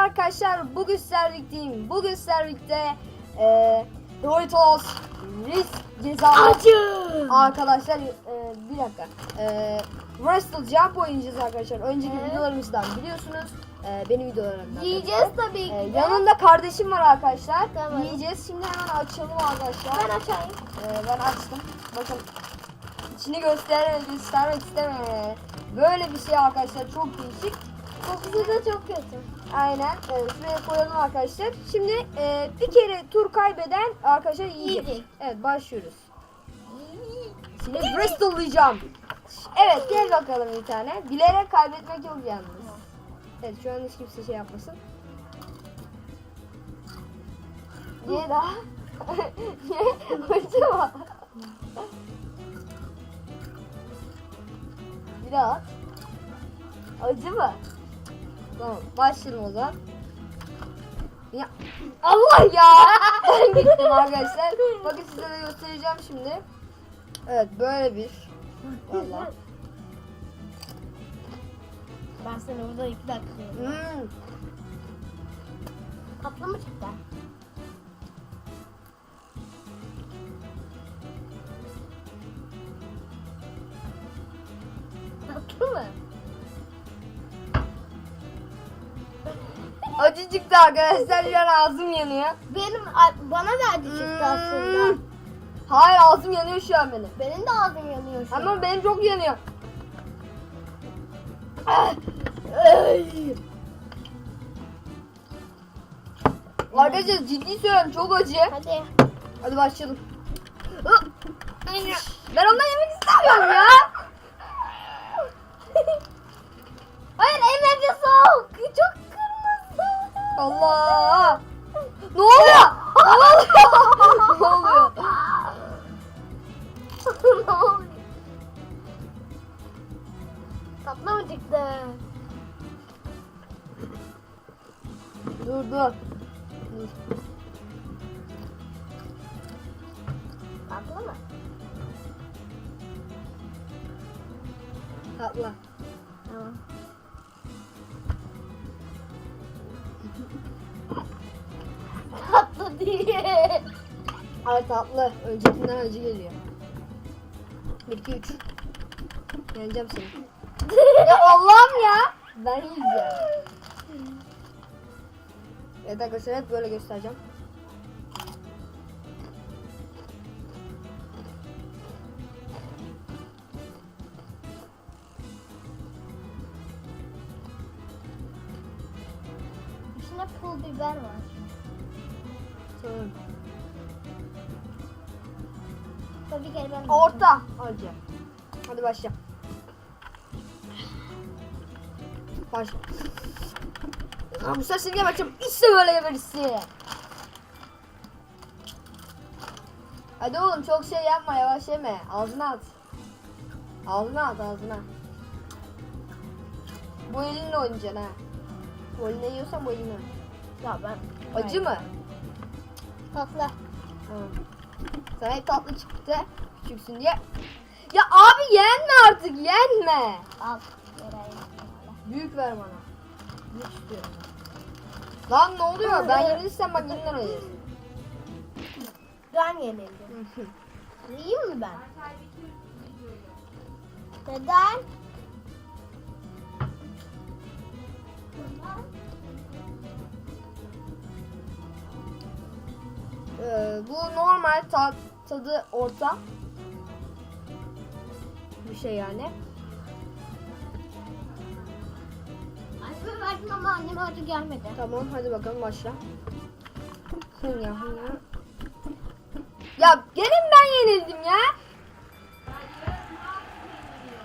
arkadaşlar. Bugün sizlerle birlikteyim. Bugün birlikte e, Doritos risk cezalı. Acı. Arkadaşlar e, bir dakika. E, Wrestle Jump oynayacağız arkadaşlar. Önceki Evet. videolarımızdan biliyorsunuz. E, benim videolarımdan. Yiyeceğiz tabii ki. E, yanında kardeşim var arkadaşlar. Tamam. Yiyeceğiz. Şimdi hemen açalım arkadaşlar. Ben açayım. Ee, ben açtım. Bakın içini göster göstermek istemiyorum. Böyle bir şey arkadaşlar çok değişik. Kokusu da çok kötü. Aynen. Ee, şuraya koyalım arkadaşlar. Şimdi e, bir kere tur kaybeden arkadaşlar yiyecek. Yiyecek. Evet başlıyoruz. Şimdi Bristol'layacağım. Evet gel bakalım bir tane. Bilerek kaybetmek yok yalnız. Evet şu an hiç kimse şey yapmasın. Niye daha? Niye? Acaba? Bir daha at. Acı mı? Tamam başlayalım o zaman. Ya Allah ya! Ben gittim arkadaşlar. Bakın size de göstereceğim şimdi. Evet böyle bir. Valla. Ben seni burada iki dakika. Hmm. Tatlı mı çıktı? Tatlı mı? Acı çıktı arkadaşlar. Şu an ağzım yanıyor. Benim bana da acı çıktı aslında. Hmm. Hayır ağzım yanıyor şu an benim. Benim de ağzım yanıyor şu an. Ama benim çok yanıyor. Arkadaşlar ciddi söylüyorum çok acı. Hadi. Hadi başlayalım. Ben ondan yemek istemiyorum ya. Hayır en acı soğuk. Çok kırmızı. Allah. Ne oluyor? Ne oluyor? ne oluyor? Tatlı mı çıktı? Dur dur. Dur. Tatlı değil. Ay tatlı. Öncekinden acı geliyor. 1 2 3. Yeneceğim seni. ya Allah'ım ya. Ben yiyeceğim. Evet arkadaşlar hep böyle göstereceğim. Tabii bir kere ben Orta acı. Hadi başla. Başla. Aa, bu sefer seni geberteceğim. İşte böyle geberirsin. Hadi oğlum çok şey yapma yavaş yeme. Ağzına at. Ağzına at ağzına. Bu elinle oynayacaksın ha. Bu elinle yiyorsan bu elinle. Ya ben. Acı mı? Tatlı. Tamam. Sana tatlı çıktı. Küçüksün diye. Ya abi yenme artık yenme. Al. Büyük ver bana. Büyük istiyorum. Lan ne oluyor? Ben yenilirsem bak yeniden oynayacağız. Ben yenildim. Yiyeyim mi ben? Neden? Ee, bu normal ta- tadı orta. Bir şey yani. Anneme verdim ama anneme acı gelmedi. Tamam hadi bakalım başla. Hınya hınya. Ya gene ben yenildim ya?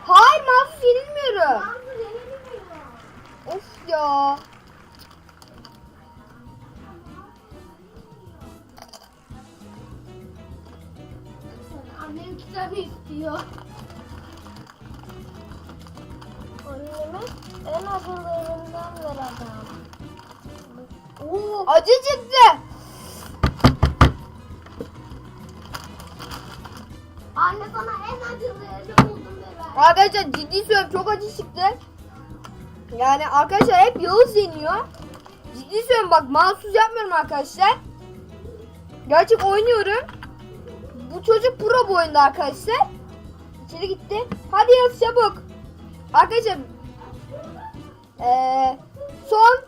Hayır mahsus yenilmiyorum. Of ya. Kitabı istiyor. Anneme en acılarından ver adam. Oo, Acı çıktı. anne sana en acılarını buldum ver. Arkadaşlar ciddi söylüyorum çok acı çıktı. Yani arkadaşlar hep Yağız yeniyor. Ciddi söylüyorum bak mahsus yapmıyorum arkadaşlar. Gerçek oynuyorum. Bu çocuk pro bu oyunda arkadaşlar. İçeri gitti. Hadi yaz çabuk. Arkadaşlar. Eee son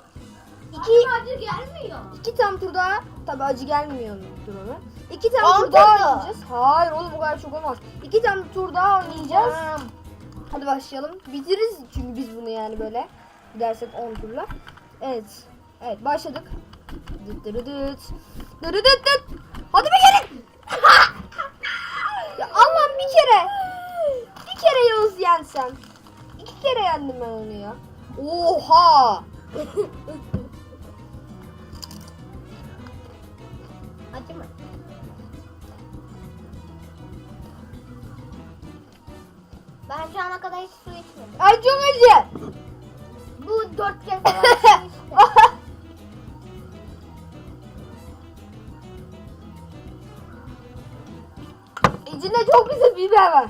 iki, acı gelmiyor. iki tam tur daha. Tabi acı gelmiyordur ona. İki tam tur daha oynayacağız. Hayır oğlum o kadar çok olmaz. İki tam tur daha oynayacağız. Hadi başlayalım. Bitiririz çünkü biz bunu yani böyle. Gidersek 10 turla. Evet. Evet başladık. Dıt dırı dıt. Dırı dıt dıt. Hadi bir kere. bir kere. Bir kere Yavuz yensem. İki kere yendim ben onu ya. Oha. Acı mı? Ben şu ana kadar hiç su içmedim. Ay çok acı. Bu dört kez falan İçinde çok güzel biber var.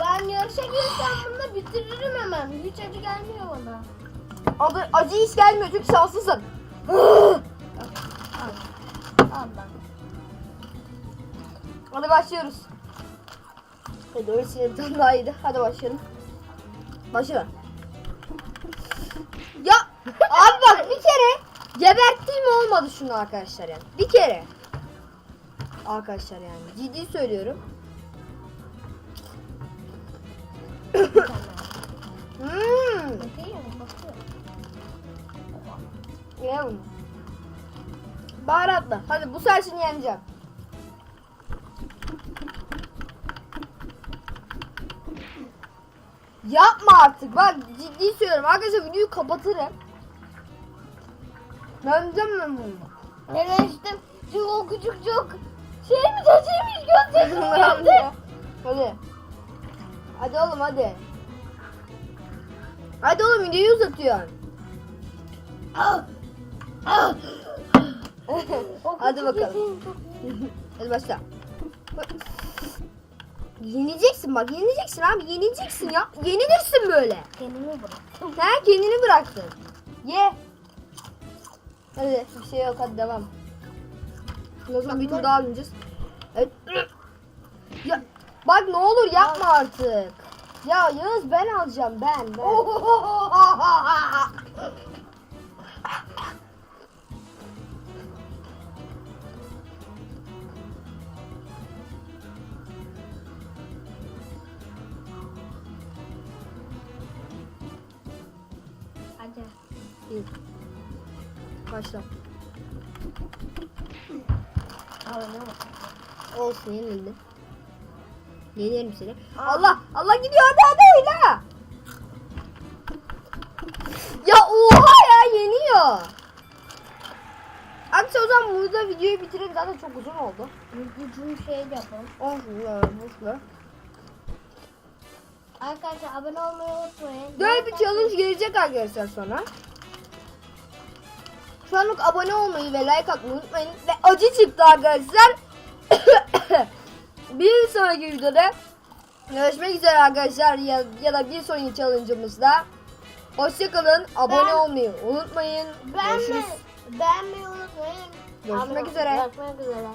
Ben yarışa girsem bunu bitiririm hemen. Hiç acı gelmiyor bana. Adı, acı hiç gelmiyor çünkü şanslısın. Allah. Hadi başlıyoruz. Hadi öylesine bir tane daha iyiydi. Hadi başlayalım. Başla. Ya abi bak bir kere geberttiğim olmadı şunu arkadaşlar yani. Bir kere. Arkadaşlar yani ciddi söylüyorum. Hmm. Bunu. Baharatla. Hadi bu seni yeneceğim. Yapma artık. Bak ciddi söylüyorum. Arkadaşlar videoyu kapatırım. Ben bunu. Ben içtim. Çünkü o küçük çok şey mi taşıymış gözlerim yandı. hadi. Hadi oğlum hadi. Hadi oğlum videoyu uzatıyorsun. Hadi bakalım. Hadi başla. Yeneceksin bak yeneceksin abi yeneceksin ya. Yenilirsin böyle. Kendimi bıraktım. Ha kendini bıraktın. Ye. Hadi bir şey yok hadi devam. Sonra bir tur daha oynayacağız. Evet. Ya bak ne olur yapma artık. Ya Yağız ben alacağım ben ben. Hadi. İyi. Başla. Olsun yenildi. Yenerim seni. Aa. Allah Allah gidiyor hadi hadi oyna. Ya oha ya yeniyor. Arkadaşlar o zaman burada videoyu bitirelim zaten çok uzun oldu. Vücudum şey yapalım. Olsun ya boş ver. Arkadaşlar abone olmayı unutmayın. Böyle bir challenge gelecek arkadaşlar sonra. Anlık abone olmayı ve like atmayı unutmayın. Ve acı çıktı arkadaşlar. bir sonraki videoda görüşmek üzere arkadaşlar ya, ya da bir sonraki challenge'ımızda. Hoşçakalın. Abone Ben- olmayı unutmayın. Beğenme, Görüşürüz. beğenmeyi unutmayın. Görüşmek Abone- üzere. Görüşmek üzere.